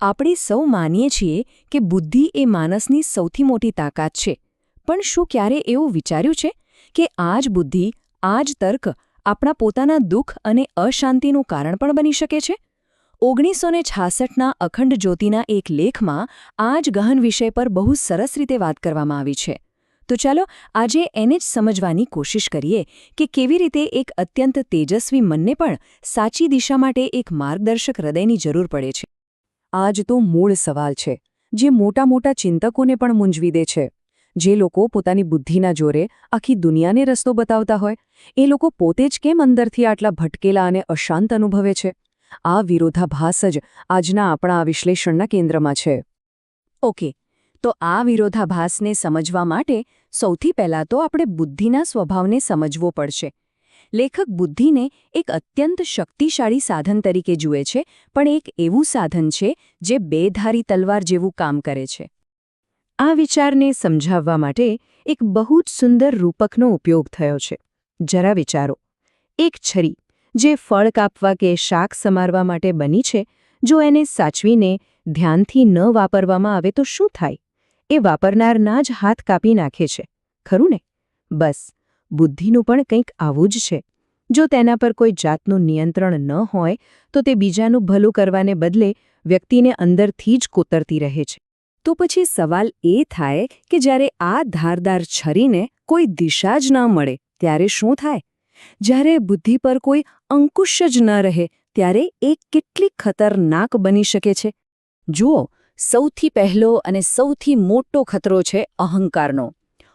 આપણે સૌ માનીએ છીએ કે બુદ્ધિ એ માણસની સૌથી મોટી તાકાત છે. પણ શું ક્યારે એવું વિચાર્યું છે કે આ જ બુદ્ધિ આ જ તર્ક આપણા પોતાના દુઃખ અને અશાંતિનું કારણ પણ બની શકે છે? ઓગણીસો ને છાસઠના અખંડ જ્યોતિના એક લેખમાં આ જ ગહન વિષય પર બહુ સરસ રીતે વાત કરવામાં આવી છે. તો ચાલો આજે એને જ સમજવાની કોશિશ કરીએ કે કેવી રીતે એક અત્યંત તેજસ્વી મનને પણ સાચી દિશા માટે એક માર્ગદર્શક હૃદયની જરૂર પડે છે. આ જ તો મૂળ સવાલ છે, જે મોટા મોટા ચિંતકોને પણ મૂંઝવી દે છે. જે લોકો પોતાની બુદ્ધિના જોરે આખી દુનિયાને રસ્તો બતાવતા હોય, એ લોકો પોતે જ કેમ અંદરથી આટલા ભટકેલા અને અશાંત અનુભવે છે? આ વિરોધાભાસ જ આજના આપણા આ વિશ્લેષણના કેન્દ્રમાં છે. ઓકે, તો આ વિરોધાભાસને સમજવા માટે સૌથી પહેલાં તો આપણે બુદ્ધિના સ્વભાવને સમજવો પડશે. લેખક બુદ્ધિને એક અત્યંત શક્તિશાળી સાધન તરીકે જુએ છે, પણ એક એવું સાધન છે જે બેધારી તલવાર જેવું કામ કરે છે. આ વિચારને સમજાવવા માટે એક બહુ જ સુંદર રૂપકનો ઉપયોગ થયો છે. જરા વિચારો. એક છરી, જે ફળ કાપવા કે શાક સમારવા માટે બની છે, જો એને સાચવીને ધ્યાનથી ન વાપરવામાં આવે તો શું થાય? એ વાપરનારના જ હાથ કાપી નાખે છે. ખરું ને? બસ. બુદ્ધિનું પણ કંઈક આવું જ છે. જો તેના પર કોઈ જાતનું નિયંત્રણ ન હોય, તો તે બીજાનું ભલું કરવાને બદલે વ્યક્તિને અંદરથી જ કોતરતી રહે છે. તો પછી સવાલ એ થાય કે જ્યારે આ ધારદાર છરીને કોઈ દિશા જ ન મળે, ત્યારે શું થાય? જ્યારે બુદ્ધિ પર કોઈ અંકુશ જ ન રહે, ત્યારે એ કેટલી ખતરનાક બની શકે છે? જુઓ, સૌથી પહેલો અને સૌથી મોટો ખતરો છે અહંકારનો.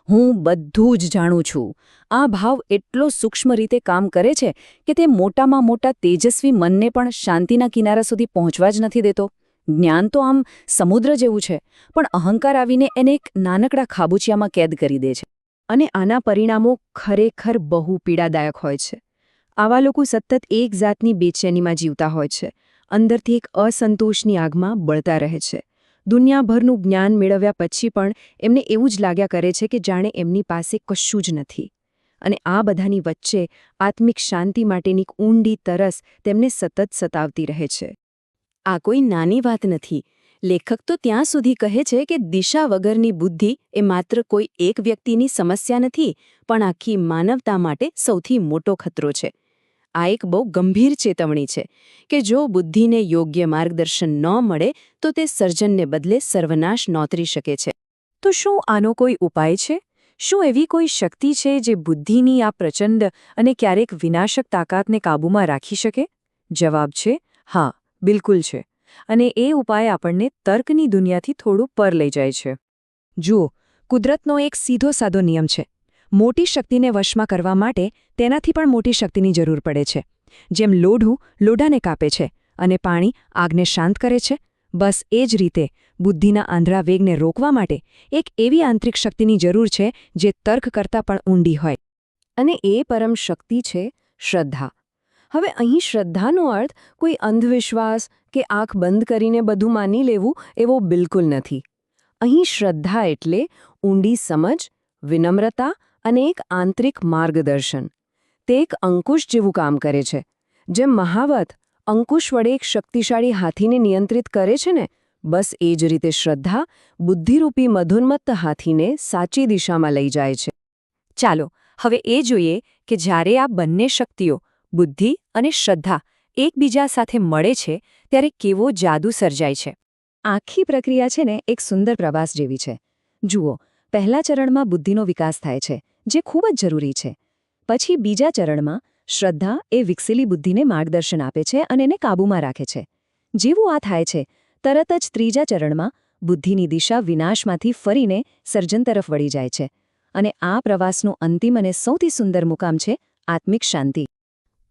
હું બધું જ જાણું છું. આ ભાવ એટલો સૂક્ષ્મ રીતે કામ કરે છે કે તે મોટામાં મોટા તેજસ્વી મનને પણ શાંતિના કિનારા સુધી પહોંચવા જ નથી દેતો. જ્ઞાન તો આમ સમુદ્ર જેવું છે, પણ અહંકાર આવીને એને એક નાનકડા ખાબુચિયામાં કેદ કરી દે છે. અને આના પરિણામો ખરેખર બહુ પીડાદાયક હોય છે. આવા લોકો સતત એક જાતની બેચેનીમાં જીવતા હોય છે. અંદરથી એક અસંતોષની આગમાં બળતા રહે છે. દુનિયાભરનું જ્ઞાન મેળવ્યા પછી પણ એમને એવું જ લાગ્યા કરે છે કે જાણે એમની પાસે કશું જ નથી. અને આ બધાની વચ્ચે આત્મિક શાંતિ માટેની ઊંડી તરસ તેમને સતત સતાવતી રહે છે. આ કોઈ નાની વાત નથી. લેખક તો ત્યાં સુધી કહે છે કે દિશા વગરની બુદ્ધિ એ માત્ર કોઈ એક વ્યક્તિની સમસ્યા નથી, પણ આખી માનવતા માટે સૌથી મોટો ખતરો છે. આ એક બહુ ગંભીર ચેતવણી છે કે જો બુદ્ધિને યોગ્ય માર્ગદર્શન ન મળે, તો તે સર્જનને બદલે સર્વનાશ નોતરી શકે છે. તો શું આનો કોઈ ઉપાય છે? શું એવી કોઈ શક્તિ છે જે બુદ્ધિની આ પ્રચંડ અને ક્યારેક વિનાશક તાકાતને કાબૂમાં રાખી શકે? જવાબ છે, હા, બિલકુલ છે. અને એ ઉપાય આપણને તર્કની દુનિયાથી થોડું પર લઈ જાય છે. જુઓ, કુદરતનો એક સીધો સાદો નિયમ છે. મોટી શક્તિને વશમાં કરવા માટે તેનાથી પણ મોટી શક્તિની જરૂર પડે છે. જેમ લોઢું લોઢાને કાપે છે અને પાણી આગને શાંત કરે છે, બસ એ જ રીતે બુદ્ધિના આંધળા વેગને રોકવા માટે એક એવી આંતરિક શક્તિની જરૂર છે જે તર્ક કરતાં પણ ઊંડી હોય. અને એ પરમ શક્તિ છે શ્રદ્ધા. હવે અહીં શ્રદ્ધાનો અર્થ કોઈ અંધવિશ્વાસ કે આંખ બંધ કરીને બધું માની લેવું એવો બિલકુલ નથી. અહીં શ્રદ્ધા એટલે ઊંડી સમજ, વિનમ્રતા અને એક આંતરિક માર્ગદર્શન. તે એક અંકુશ જેવું કામ કરે છે. જેમ મહાવત અંકુશ વડે એક શક્તિશાળી હાથીને નિયંત્રિત કરે છે ને, બસ એ જ રીતે શ્રદ્ધા, બુદ્ધિરૂપી મધુન્મત્ત હાથીને સાચી દિશામાં લઈ જાય છે. ચાલો, હવે એ જોઈએ કે જ્યારે આ બંને શક્તિઓ, બુદ્ધિ અને શ્રદ્ધા, એકબીજા સાથે મળે છે, ત્યારે કેવો જાદુ સર્જાય છે? આખી પ્રક્રિયા છે ને એક સુંદર પ્રવાસ જેવી છે. જુઓ, પહેલા ચરણમાં બુદ્ધિનો વિકાસ થાય છે. જે ખૂબ જ જરૂરી છે. પછી બીજા ચરણમાં શ્રદ્ધા એ વિકસેલી બુદ્ધિને માર્ગદર્શન આપે છે અને એને કાબૂમાં રાખે છે. જેવું આ થાય છે, તરત જ ત્રીજા ચરણમાં બુદ્ધિની દિશા વિનાશમાંથી ફરીને સર્જન તરફ વળી જાય છે. અને આ પ્રવાસનું અંતિમ અને સૌથી સુંદર મુકામ છે આત્મિક શાંતિ.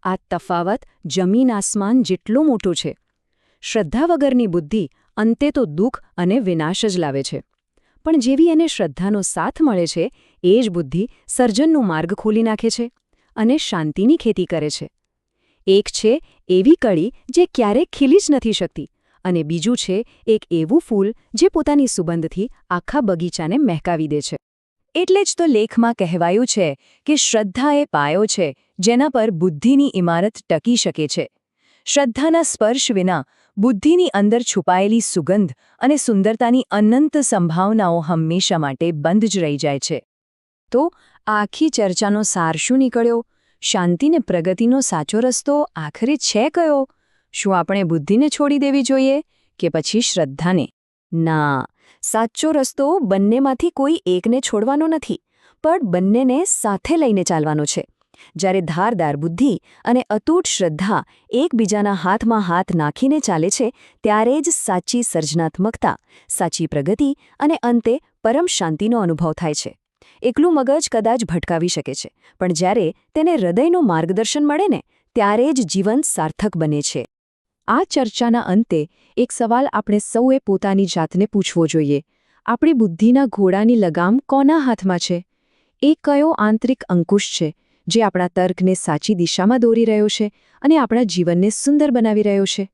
આ તફાવત જમીન આસમાન જેટલો મોટો છે. શ્રદ્ધા વગરની બુદ્ધિ અંતે તો દુઃખ અને વિનાશ જ લાવે છે. પણ જેવી એને શ્રદ્ધાનો સાથ મળે છે એ જ બુદ્ધિ સર્જનનો માર્ગ ખોલી નાખે છે અને શાંતિની ખેતી કરે છે. એક છે એવી કળી જે ક્યારેક ખીલી જ નથી શકતી અને બીજું છે એક એવું ફૂલ જે પોતાની સુગંધથી આખા બગીચાને મહેકાવી દે છે. એટલે જ તો લેખમાં કહેવાયું છે કે શ્રદ્ધા એ પાયો છે જેના પર બુદ્ધિની ઇમારત ટકી શકે છે. શ્રદ્ધાના સ્પર્શ વિના બુદ્ધિની અંદર છુપાયેલી સુગંધ અને સુંદરતાની અનંત સંભાવનાઓ હંમેશા માટે બંધ જ રહી જાય છે. તો આખી ચર્ચાનો સાર શું નીકળ્યો? શાંતિને પ્રગતિનો સાચો રસ્તો આખરે છે કયો? શું આપણે બુદ્ધિને છોડી દેવી જોઈએ કે પછી શ્રદ્ધાને? ના, સાચો રસ્તો બંનેમાંથી કોઈ એકને છોડવાનો નથી, પણ બંનેને સાથે લઈને ચાલવાનો છે. જ્યારે ધારદાર બુદ્ધિ અને અતૂટ શ્રદ્ધા એકબીજાના હાથમાં હાથ નાખીને ચાલે છે, ત્યારે જ સાચી સર્જનાત્મકતા, સાચી પ્રગતિ અને અંતે પરમ શાંતિનો અનુભવ થાય છે. એકલું મગજ કદાચ ભટકાવી શકે છે, પણ જ્યારે તેને હૃદયનું માર્ગદર્શન મળે ને, ત્યારે જ જીવન સાર્થક બને છે. આ ચર્ચાના અંતે એક સવાલ આપણે સૌએ પોતાની જાતને પૂછવો જોઈએ. આપણી બુદ્ધિના ઘોડાની લગામ કોના હાથમાં છે? એ કયો આંતરિક અંકુશ છે, જે આપણા તર્કને સાચી દિશામાં દોરી રહ્યો છે અને આપણા જીવનને સુંદર બનાવી રહ્યો છે?